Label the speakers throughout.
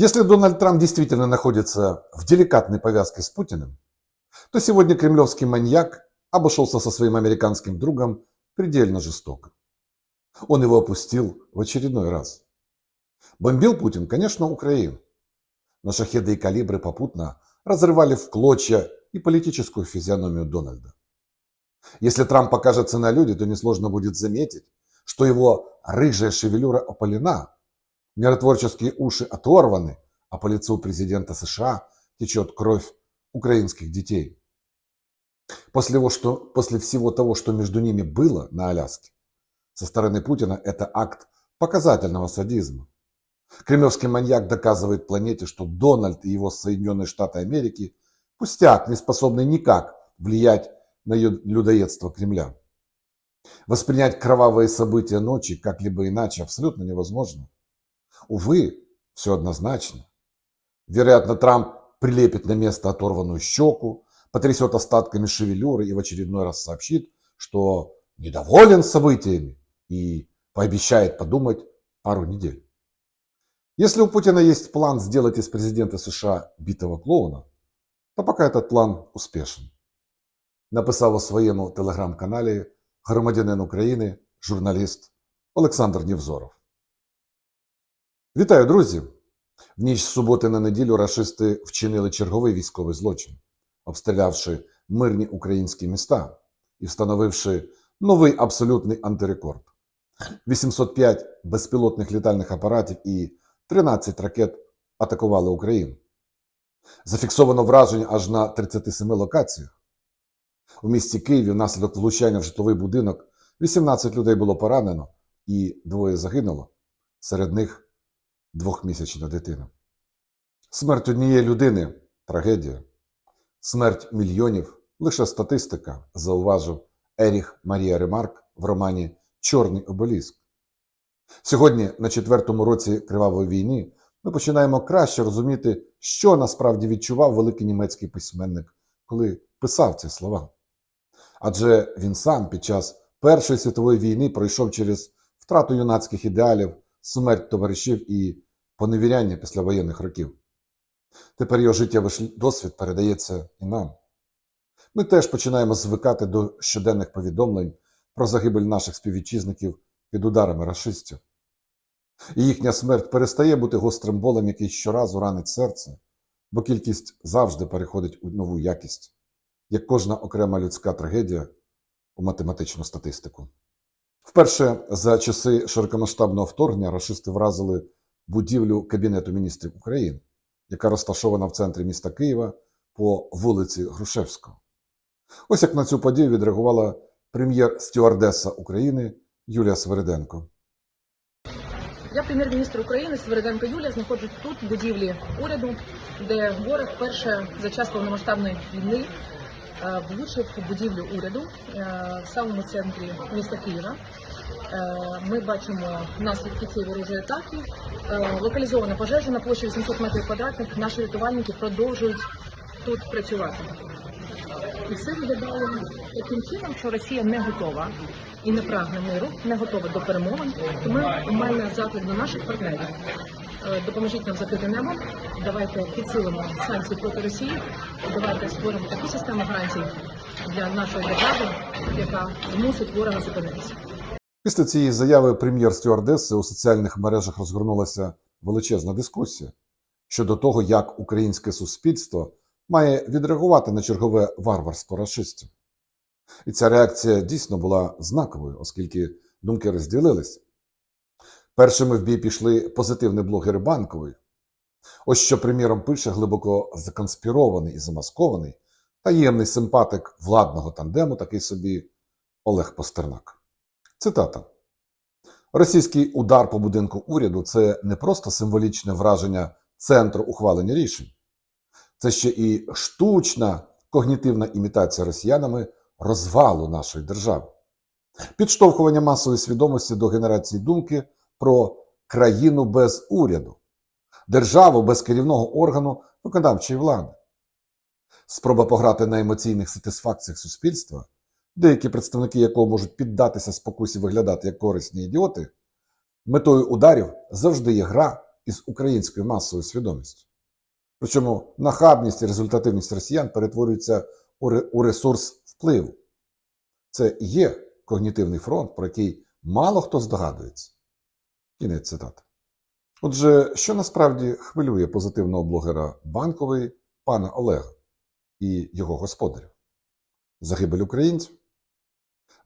Speaker 1: Если Дональд Трамп действительно находится в деликатной повязке с Путиным, то сегодня кремлевский маньяк обошелся со своим американским другом предельно жестоко. Он его опустил в очередной раз. Бомбил Путин, конечно, Украину, но шахеды и калибры попутно разрывали в клочья и политическую физиономию Дональда. Если Трамп покажется на люди, то несложно будет заметить, что его рыжая шевелюра опалена, миротворческие уши оторваны, а по лицу президента США течет кровь украинских детей. После, того, что, после всего того, что между ними было на Аляске, со стороны Путина это акт показательного садизма. Кремлевский маньяк доказывает планете, что Дональд и его Соединенные Штаты Америки пустяк, не способный никак влиять на людоедство Кремля. Воспринять кровавые события ночи как-либо иначе абсолютно невозможно. Увы, все однозначно. Вероятно, Трамп прилепит на место оторванную щеку, потрясет остатками шевелюры и в очередной раз сообщит, что недоволен событиями и пообещает подумать пару недель. Если у Путина есть план сделать из президента США битого клоуна, то пока этот план успешен. Написав у своєму телеграм-каналі громадянин України, журналіст Олександр Нівзоров. Вітаю, друзі! В ніч з суботи на неділю рашисти вчинили черговий військовий злочин, обстрілявши мирні українські міста і встановивши новий абсолютний антирекорд: 805 безпілотних літальних апаратів і 13 ракет атакували Україну. Зафіксовано враження аж на 37 локаціях. У місті Києві внаслідок влучання в житловий будинок 18 людей було поранено і двоє загинуло. Серед них двохмісячна дитина. Смерть однієї людини трагедія. Смерть мільйонів лише статистика, зауважив Еріх Марія Ремарк в романі Чорний обеліск. Сьогодні, на четвертому році Кривавої війни, ми починаємо краще розуміти, що насправді відчував великий німецький письменник, коли писав ці слова. Адже він сам під час Першої світової війни пройшов через втрату юнацьких ідеалів, смерть товаришів і поневіряння післявоєнних років. Тепер його життєвий досвід передається і нам. Ми теж починаємо звикати до щоденних повідомлень про загибель наших співвітчизників під ударами рашистів. І їхня смерть перестає бути гострим болем, який щоразу ранить серце, бо кількість завжди переходить у нову якість, як кожна окрема людська трагедія у математичну статистику. Вперше за часи широкомасштабного вторгнення рашисти вразили будівлю Кабінету міністрів України, яка розташована в центрі міста Києва по вулиці Грушевського. Ось як на цю подію відреагувала прем'єр-стюардеса України Юлія Свериденко.
Speaker 2: Я прем'єр-міністр України Свериденко Юлія знаходжусь тут, в будівлі уряду, де ворог вперше за час повномасштабної війни е, влучив будівлю уряду е, в самому центрі міста Києва. Е, Ми бачимо наслідки цієї ворожої атаки. Е, Локалізована пожежа на площі 800 метрів квадратних. Наші рятувальники продовжують тут працювати. І все виглядало таким чином, що Росія не готова і не прагне миру, не готова до перемовин. Тому у мене заклик до наших партнерів. Е, Допоможіть нам закрити небо. Давайте підсилимо санкції проти Росії. Давайте створимо таку систему гарантій для нашої держави, яка змусить ворога зупинитися.
Speaker 1: Після цієї заяви прем'єр-стюардеси у соціальних мережах розгорнулася величезна дискусія щодо того, як українське суспільство має відреагувати на чергове варварство расистів. І ця реакція дійсно була знаковою, оскільки думки розділилися. Першими в бій пішли позитивні блогери банкової. Ось що, приміром, пише глибоко законспірований і замаскований таємний симпатик владного тандему, такий собі Олег Постернак. Цитата. Російський удар по будинку уряду це не просто символічне враження центру ухвалення рішень, це ще і штучна когнітивна імітація росіянами розвалу нашої держави, підштовхування масової свідомості до генерації думки про країну без уряду, державу без керівного органу виконавчої влади, спроба пограти на емоційних сатисфакціях суспільства, деякі представники якого можуть піддатися спокусі виглядати як корисні ідіоти, метою ударів завжди є гра із українською масовою свідомістю. Причому нахабність і результативність росіян перетворюються у ресурс впливу. Це є когнітивний фронт, про який мало хто здогадується. Кінець цитати. Отже, що насправді хвилює позитивного блогера банкової пана Олега і його господарів? Загибель українців?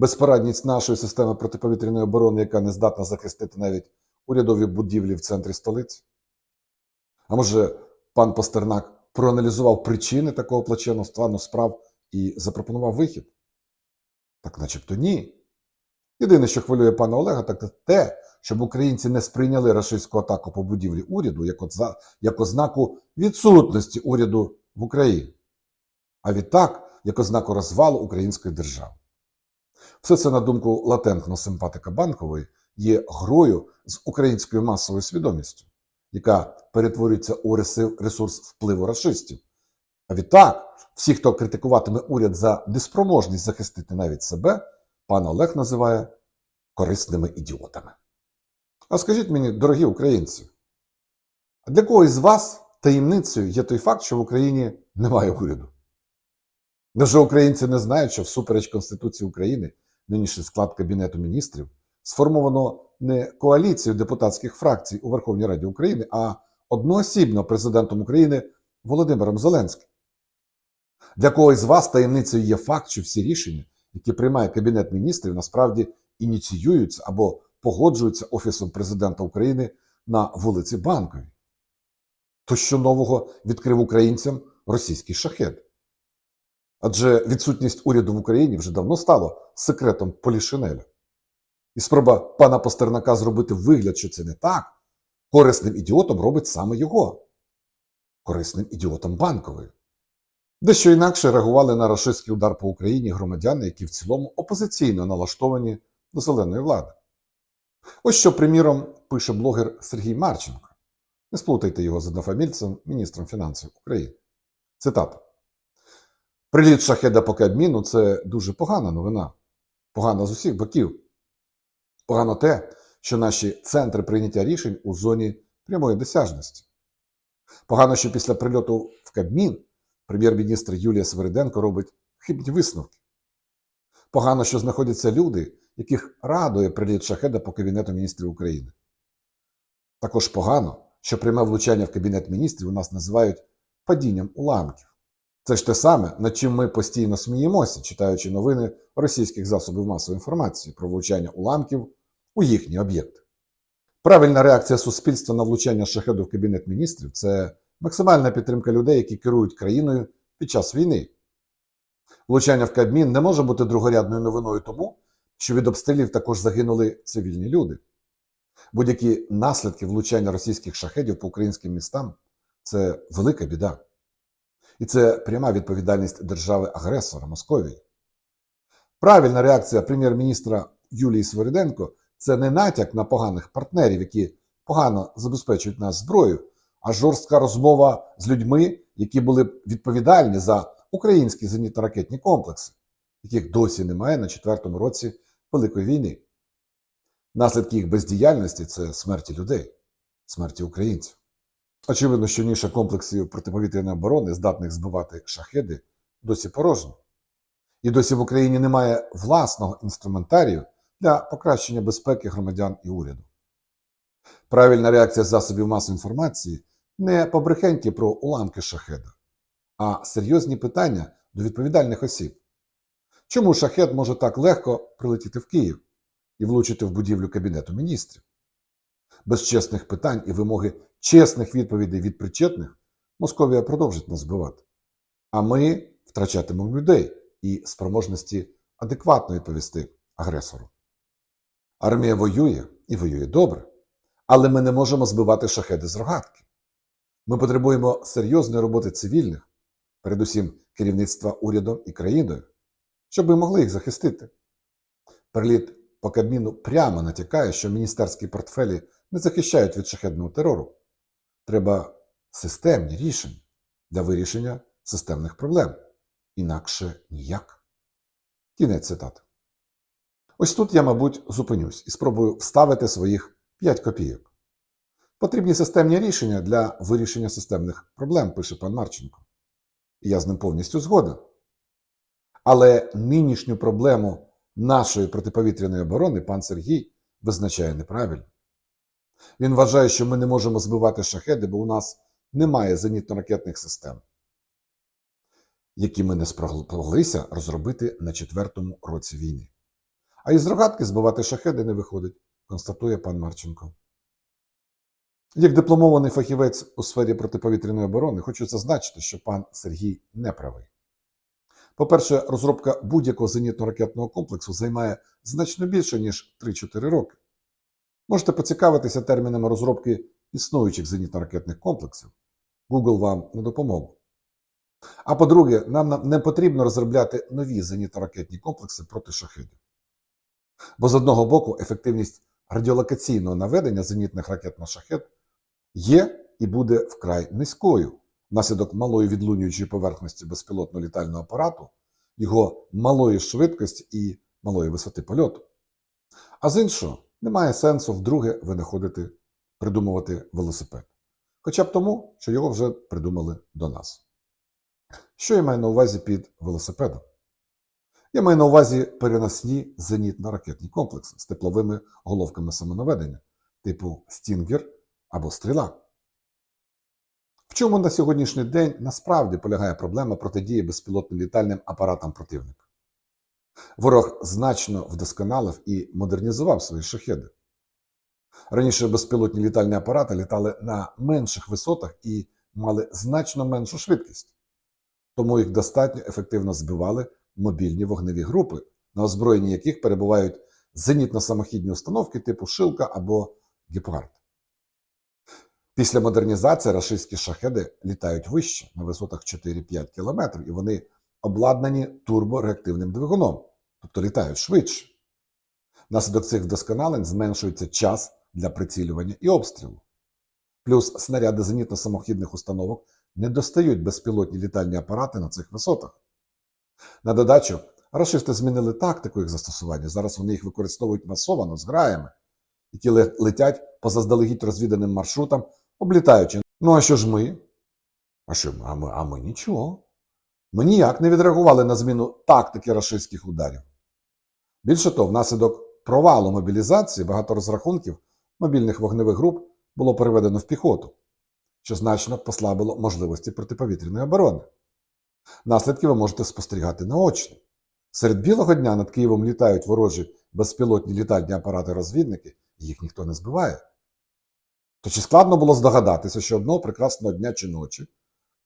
Speaker 1: Безпорадність нашої системи протиповітряної оборони, яка не здатна захистити навіть урядові будівлі в центрі столиці? А може, пан Пастернак проаналізував причини такого плачевного стану справ і запропонував вихід? Так начебто ні. Єдине, що хвилює пана Олега, так те, щоб українці не сприйняли рашистську атаку по будівлі уряду як, отза- як ознаку відсутності уряду в Україні, а відтак як ознаку розвалу української держави. Все це, на думку латентно симпатика банкової, є грою з українською масовою свідомістю, яка перетворюється у ресурс впливу рашистів. А відтак, всі, хто критикуватиме уряд за неспроможність захистити навіть себе, пан Олег називає корисними ідіотами. А скажіть мені, дорогі українці, а для кого із вас таємницею є той факт, що в Україні немає уряду? Невже українці не знають, що всупереч Конституції України нинішній склад Кабінету міністрів сформовано не коаліцію депутатських фракцій у Верховній Раді України, а одноосібно президентом України Володимиром Зеленським? Для когось з вас таємницею є факт, що всі рішення, які приймає Кабінет міністрів, насправді ініціюються або погоджуються Офісом президента України на вулиці Банковій. То що нового відкрив українцям російський шахет? Адже відсутність уряду в Україні вже давно стало секретом Полішинеля. І спроба пана Пастернака зробити вигляд, що це не так, корисним ідіотом робить саме його. Корисним ідіотом банкової. Дещо інакше реагували на рашистський удар по Україні громадяни, які в цілому опозиційно налаштовані до зеленої влади. Ось що, приміром, пише блогер Сергій Марченко. Не сплутайте його з однофамільцем, міністром фінансів України. Цитата. Приліт шахеда по Кабміну – це дуже погана новина. Погана з усіх боків. Погано те, що наші центри прийняття рішень у зоні прямої досяжності. Погано, що після прильоту в Кабмін прем'єр-міністр Юлія Свериденко робить хибні висновки. Погано, що знаходяться люди, яких радує приліт шахеда по Кабінету міністрів України. Також погано, що пряме влучання в Кабінет міністрів у нас називають падінням уламків. Це ж те саме, над чим ми постійно сміємося, читаючи новини російських засобів масової інформації про влучання уламків у їхні об'єкти. Правильна реакція суспільства на влучання шахеду в Кабінет міністрів це максимальна підтримка людей, які керують країною під час війни. Влучання в Кабмін не може бути другорядною новиною тому, що від обстрілів також загинули цивільні люди. Будь-які наслідки влучання російських шахедів по українським містам це велика біда. І це пряма відповідальність держави-агресора Московії. Правильна реакція прем'єр-міністра Юлії Свириденко це не натяк на поганих партнерів, які погано забезпечують нас зброєю, а жорстка розмова з людьми, які були б відповідальні за українські зенітно-ракетні комплекси, яких досі немає на четвертому році Великої війни. Наслідки їх бездіяльності це смерті людей, смерті українців. Очевидно, що ніша комплексів протиповітряної оборони, здатних збивати шахеди, досі порожня. І досі в Україні немає власного інструментарію для покращення безпеки громадян і уряду. Правильна реакція засобів масової інформації не побрехеньки про уламки шахеда, а серйозні питання до відповідальних осіб. Чому шахет може так легко прилетіти в Київ і влучити в будівлю Кабінету міністрів? Без чесних питань і вимоги чесних відповідей від причетних Московія продовжить нас збивати. А ми втрачатимемо людей і спроможності адекватно відповісти агресору. Армія воює і воює добре, але ми не можемо збивати шахеди з рогатки. Ми потребуємо серйозної роботи цивільних, передусім керівництва урядом і країною, щоб ми могли їх захистити. Приліт по Кабміну прямо натякає, що міністерські портфелі не захищають від шахедного терору. Треба системні рішення для вирішення системних проблем. Інакше ніяк. Кінець цитати. Ось тут я, мабуть, зупинюсь і спробую вставити своїх 5 копійок. Потрібні системні рішення для вирішення системних проблем, пише пан Марченко. І я з ним повністю згоден. Але нинішню проблему нашої протиповітряної оборони пан Сергій визначає неправильно. Він вважає, що ми не можемо збивати шахеди, бо у нас немає зенітно-ракетних систем, які ми не спромоглися розробити на четвертому році війни. А із рогатки збивати шахеди не виходить, констатує пан Марченко. Як дипломований фахівець у сфері протиповітряної оборони, хочу зазначити, що пан Сергій не правий. По-перше, розробка будь-якого зенітно-ракетного комплексу займає значно більше, ніж 3-4 роки. Можете поцікавитися термінами розробки існуючих зенітно-ракетних комплексів. Google вам не допомогу. А по-друге, нам не потрібно розробляти нові зенітно-ракетні комплекси проти шахедів. Бо з одного боку, ефективність радіолокаційного наведення зенітних ракет на шахет є і буде вкрай низькою внаслідок малої відлунюючої поверхності безпілотного літального апарату, його малої швидкості і малої висоти польоту. А з іншого, немає сенсу вдруге винаходити, придумувати велосипед. Хоча б тому, що його вже придумали до нас. Що я маю на увазі під велосипедом? Я маю на увазі переносні зенітно-ракетні комплекси з тепловими головками самонаведення, типу Стінгер або Стріла. В чому на сьогоднішній день насправді полягає проблема протидії безпілотним літальним апаратам противника? Ворог значно вдосконалив і модернізував свої шахеди. Раніше безпілотні літальні апарати літали на менших висотах і мали значно меншу швидкість, тому їх достатньо ефективно збивали мобільні вогневі групи, на озброєнні яких перебувають зенітно-самохідні установки типу Шилка або Гепард. Після модернізації рашистські шахеди літають вище на висотах 4-5 км, і вони обладнані турбореактивним двигуном, тобто літають швидше. Внаслідок цих вдосконалень зменшується час для прицілювання і обстрілу. Плюс снаряди зенітно-самохідних установок не достають безпілотні літальні апарати на цих висотах. На додачу, рашисти змінили тактику їх застосування. Зараз вони їх використовують масовано з граями, які летять по заздалегідь розвіданим маршрутам, облітаючи. Ну а що ж ми? А що? А ми, а ми нічого. Ми ніяк не відреагували на зміну тактики рашистських ударів. Більше того, внаслідок провалу мобілізації багато розрахунків мобільних вогневих груп було переведено в піхоту, що значно послабило можливості протиповітряної оборони. Наслідки ви можете спостерігати наочно. Серед білого дня над Києвом літають ворожі безпілотні літальні апарати-розвідники, їх ніхто не збиває. То чи складно було здогадатися, що одного прекрасного дня чи ночі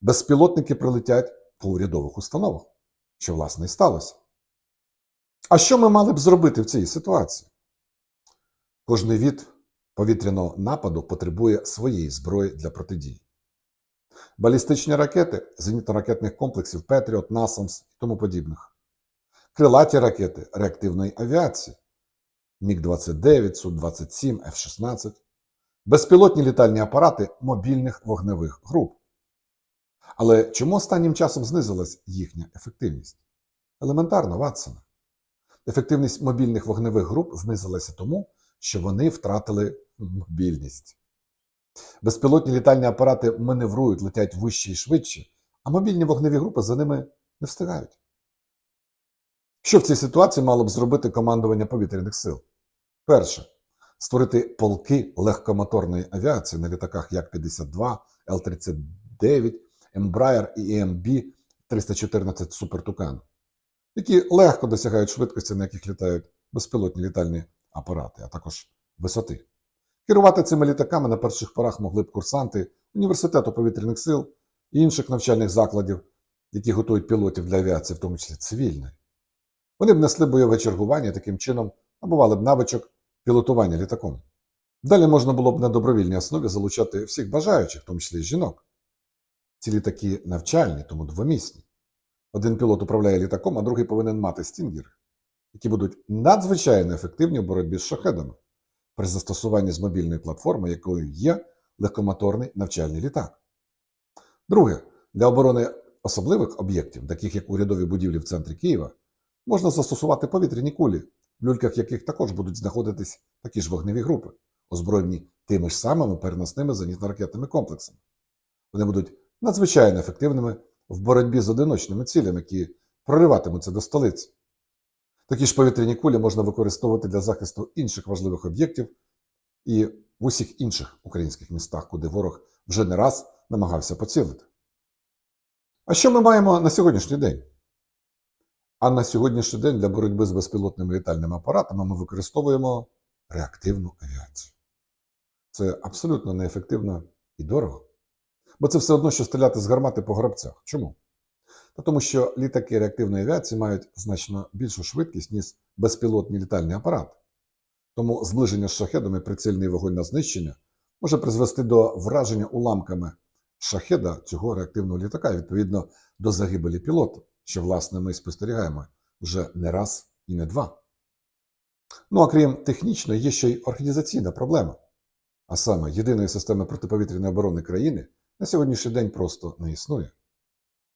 Speaker 1: безпілотники прилетять по урядових установах, що, власне, і сталося. А що ми мали б зробити в цій ситуації? Кожний від повітряного нападу потребує своєї зброї для протидії. Балістичні ракети зенітно-ракетних комплексів Петріот, Насамс і тому подібних. Крилаті ракети реактивної авіації Міг-29, Су-27, Ф-16. Безпілотні літальні апарати мобільних вогневих груп. Але чому останнім часом знизилась їхня ефективність? Елементарно, Ватсона. Ефективність мобільних вогневих груп знизилася тому, що вони втратили мобільність. Безпілотні літальні апарати маневрують, летять вище і швидше, а мобільні вогневі групи за ними не встигають. Що в цій ситуації мало б зробити командування повітряних сил? Перше. Створити полки легкомоторної авіації на літаках Як-52, Л-39, Embraer і EMB 314 Супертукан, які легко досягають швидкості, на яких літають безпілотні літальні апарати, а також висоти. Керувати цими літаками на перших порах могли б курсанти університету повітряних сил і інших навчальних закладів, які готують пілотів для авіації, в тому числі цивільної. Вони б несли бойове чергування і таким чином набували б навичок пілотування літаком. Далі можна було б на добровільній основі залучати всіх бажаючих, в тому числі і жінок. Ці літаки навчальні, тому двомісні. Один пілот управляє літаком, а другий повинен мати стінгери, які будуть надзвичайно ефективні в боротьбі з шахедами при застосуванні з мобільної платформи, якою є легкомоторний навчальний літак. Друге, для оборони особливих об'єктів, таких як урядові будівлі в центрі Києва, можна застосувати повітряні кулі, в люльках яких також будуть знаходитись такі ж вогневі групи. озброєні тими ж самими переносними зенітно-ракетними комплексами. Вони будуть надзвичайно ефективними в боротьбі з одиночними цілями, які прориватимуться до столиці. Такі ж повітряні кулі можна використовувати для захисту інших важливих об'єктів і в усіх інших українських містах, куди ворог вже не раз намагався поцілити. А що ми маємо на сьогоднішній день? А на сьогоднішній день для боротьби з безпілотними літальними апаратами ми використовуємо реактивну авіацію. Це абсолютно неефективно і дорого. Бо це все одно, що стріляти з гармати по грабцях. Чому? Та тому що літаки реактивної авіації мають значно більшу швидкість, ніж безпілотні літальні апарати. Тому зближення з шахедом і прицільний вогонь на знищення може призвести до враження уламками шахеда цього реактивного літака, відповідно до загибелі пілота, що, власне, ми спостерігаємо вже не раз і не два. Ну а крім технічної, є ще й організаційна проблема. А саме, єдиної системи протиповітряної оборони країни на сьогоднішній день просто не існує.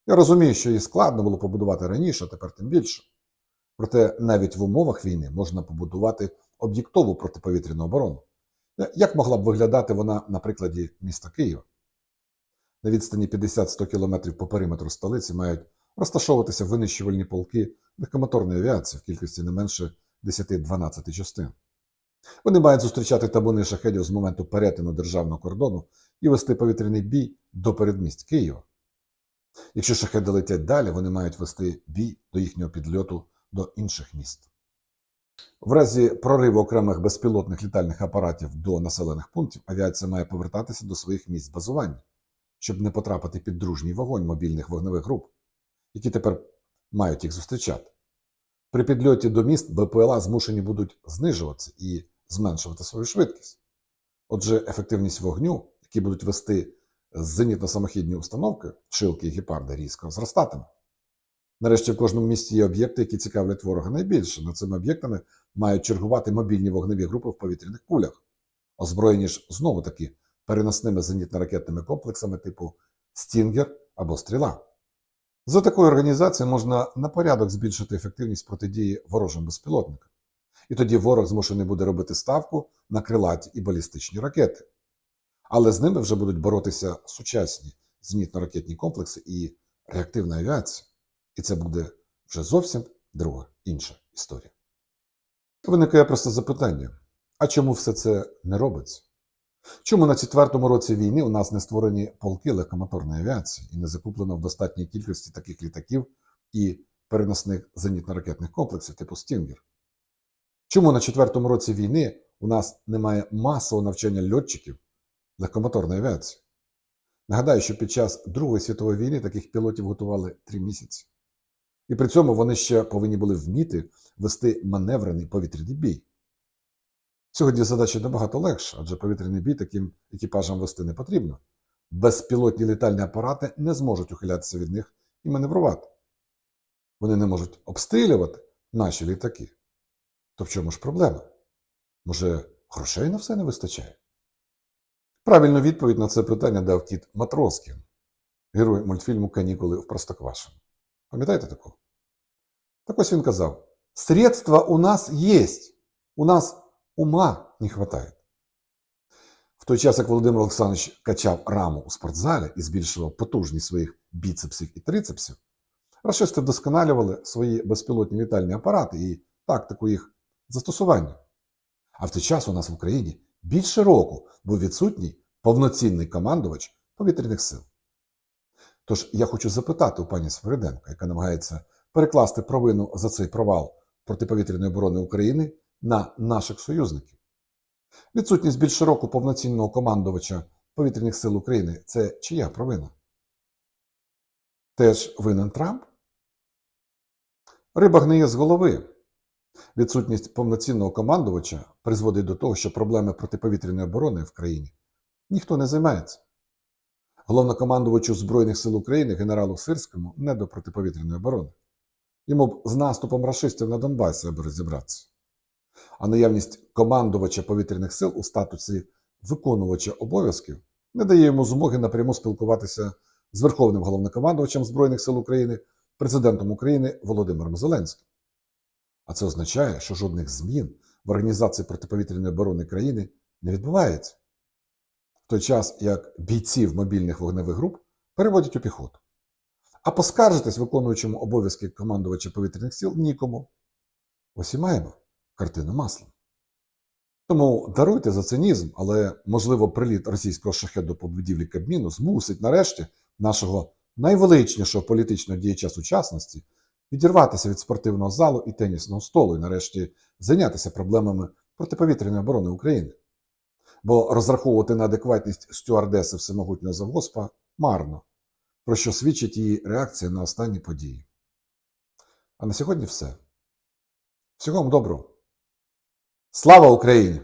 Speaker 1: Я розумію, що її складно було побудувати раніше, а тепер тим більше. Проте навіть в умовах війни можна побудувати об'єктову протиповітряну оборону. Як могла б виглядати вона на прикладі міста Києва? На відстані 50-100 км по периметру столиці мають розташовуватися винищувальні полки легкомоторної авіації в кількості не менше 10-12 частин. Вони мають зустрічати табуни шахедів з моменту перетину державного кордону і вести повітряний бій до передмість Києва. Якщо шахеди летять далі, вони мають вести бій до їхнього підльоту до інших міст. В разі прориву окремих безпілотних літальних апаратів до населених пунктів авіація має повертатися до своїх місць базування, щоб не потрапити під дружній вогонь мобільних вогневих груп, які тепер мають їх зустрічати. При підльоті до міст БПЛА змушені будуть знижуватися і зменшувати свою швидкість. Отже, ефективність вогню, які будуть вести зенітно-самохідні установки, шилки і гепарди, різко зростатиме. Нарешті в кожному місті є об'єкти, які цікавлять ворога найбільше. Над цими об'єктами мають чергувати мобільні вогневі групи в повітряних кулях, озброєні ж знову таки переносними зенітно-ракетними комплексами типу Стінгер або Стріла. За такою організацією можна на порядок збільшити ефективність протидії ворожим безпілотникам. І тоді ворог змушений буде робити ставку на крилаті і балістичні ракети. Але з ними вже будуть боротися сучасні зенітно-ракетні комплекси і реактивна авіація. І це буде вже зовсім друга інша історія. Виникає просто запитання: а чому все це не робиться? Чому на четвертому році війни у нас не створені полки легкомоторної авіації і не закуплено в достатній кількості таких літаків і переносних зенітно-ракетних комплексів типу Стінгер? Чому на четвертому році війни у нас немає масового навчання льотчиків легкомоторної авіації? Нагадаю, що під час Другої світової війни таких пілотів готували три місяці. І при цьому вони ще повинні були вміти вести маневрений повітряний бій. Сьогодні задача набагато легша, адже повітряний бій таким екіпажам вести не потрібно. Безпілотні літальні апарати не зможуть ухилятися від них і маневрувати. Вони не можуть обстрілювати наші літаки. То в чому ж проблема? Може, грошей на все не вистачає? Правильну відповідь на це питання дав кіт Матроскін, герой мультфільму Канікули в Простоквашино. Пам'ятаєте такого? Так ось він казав: средства у нас есть, у нас ума не хватает. В той час, як Володимир Олександрович качав раму у спортзалі і збільшував потужність своїх біцепсів і трицепсів, рашисти вдосконалювали свої безпілотні літальні апарати і тактику їх застосування. А в той час у нас в Україні більше року був відсутній повноцінний командувач повітряних сил. Тож я хочу запитати у пані Свириденко, яка намагається перекласти провину за цей провал протиповітряної оборони України на наших союзників. Відсутність більше року повноцінного командувача повітряних сил України це чия провина? Теж винен Трамп? Риба гниє з голови. Відсутність повноцінного командувача призводить до того, що проблеми протиповітряної оборони в країні ніхто не займається. Головнокомандувачу Збройних сил України генералу Сирському не до протиповітряної оборони. Йому б з наступом рашистів на Донбасі аби розібратися. А наявність командувача повітряних сил у статусі виконувача обов'язків не дає йому змоги напряму спілкуватися з Верховним головнокомандувачем Збройних сил України, президентом України Володимиром Зеленським. А це означає, що жодних змін в організації протиповітряної оборони країни не відбувається. В той час, як бійців мобільних вогневих груп переводять у піхоту. А поскаржитись виконуючому обов'язки командувача повітряних сил нікому. Ось і маємо картину маслом. Тому даруйте за цинізм, але, можливо, приліт російського шахеду по будівлі Кабміну змусить нарешті нашого найвеличнішого політичного діяча сучасності відірватися від спортивного залу і тенісного столу і нарешті зайнятися проблемами протиповітряної оборони України. Бо розраховувати на адекватність стюардеси всемогутнього завгоспа марно, про що свідчить її реакція на останні події. А на сьогодні все. Всього вам доброго. Слава Україні!